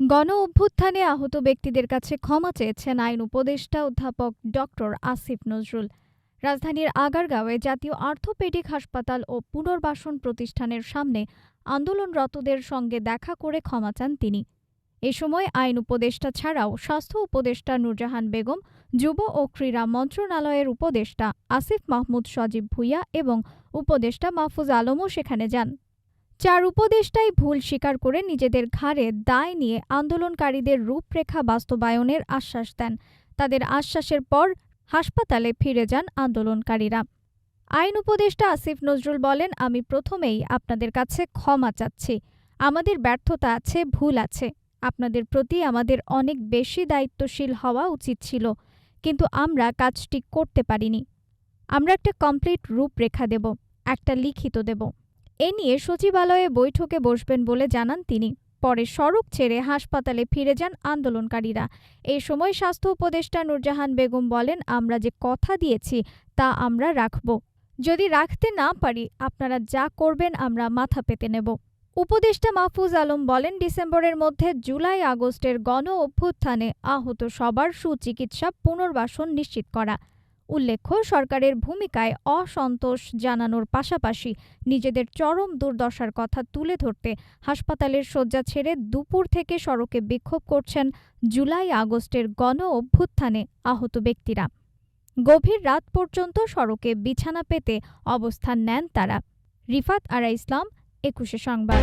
গণ অভ্যুত্থানে আহত ব্যক্তিদের কাছে ক্ষমা চেয়েছেন আইন উপদেষ্টা অধ্যাপক ডক্টর আসিফ নজরুল। রাজধানীর আগারগাঁওয়ে জাতীয় আর্থোপেডিক হাসপাতাল ও পুনর্বাসন প্রতিষ্ঠানের সামনে আন্দোলনরতদের সঙ্গে দেখা করে ক্ষমা চান তিনি। এ সময় আইন উপদেষ্টা ছাড়াও স্বাস্থ্য উপদেষ্টা নূরজাহান বেগম, যুব ও ক্রীড়া মন্ত্রণালয়ের উপদেষ্টা আসিফ মাহমুদ সজীব ভুইয়া এবং উপদেষ্টা মাহফুজ আলমও সেখানে যান। চার উপদেষ্টাই ভুল স্বীকার করে নিজেদের ঘাড়ে দায় নিয়ে আন্দোলনকারীদের রূপরেখা বাস্তবায়নের আশ্বাস দেন। তাদের আশ্বাসের পর হাসপাতালে ফিরে যান আন্দোলনকারীরা। আইন উপদেষ্টা আসিফ নজরুল বলেন, আমি প্রথমেই আপনাদের কাছে ক্ষমা চাচ্ছি। আমাদের ব্যর্থতা আছে, ভুল আছে। আপনাদের প্রতি আমাদের অনেক বেশি দায়িত্বশীল হওয়া উচিত ছিল, কিন্তু আমরা কাজটি করতে পারিনি। আমরা একটা কমপ্লিট রূপরেখা দেব, একটা লিখিত দেব। এ নিয়ে সচিবালয়ে বৈঠকে বসবেন বলে জানান তিনি। পরে সড়ক ছেড়ে হাসপাতালে ফিরে যান আন্দোলনকারীরা। এই সময় স্বাস্থ্য উপদেষ্টা নুরজাহান বেগম বলেন, আমরা যে কথা দিয়েছি, তা আমরা রাখব। যদি রাখতে না পারি, আপনারা যা করবেন, আমরা মাথা পেতে নেব। উপদেষ্টা মাহফুজ আলম বলেন, ডিসেম্বরের মধ্যে জুলাই আগস্টের গণ অভ্যুত্থানে আহত সবার সুচিকিৎসা পুনর্বাসন নিশ্চিত করা। উল্লেখ্য, সরকারের ভূমিকায় অসন্তোষ জানানোর পাশাপাশি নিজেদের চরম দুর্দশার কথা তুলে ধরতে হাসপাতালের শয্যা ছেড়ে দুপুর থেকে সড়কে বিক্ষোভ করছেন জুলাই আগস্টের গণ অভ্যুত্থানে আহত ব্যক্তিরা। গভীর রাত পর্যন্ত সড়কে বিছানা পেতে অবস্থান নেন তারা। রিফাত আরা ইসলাম, একুশে সংবাদ।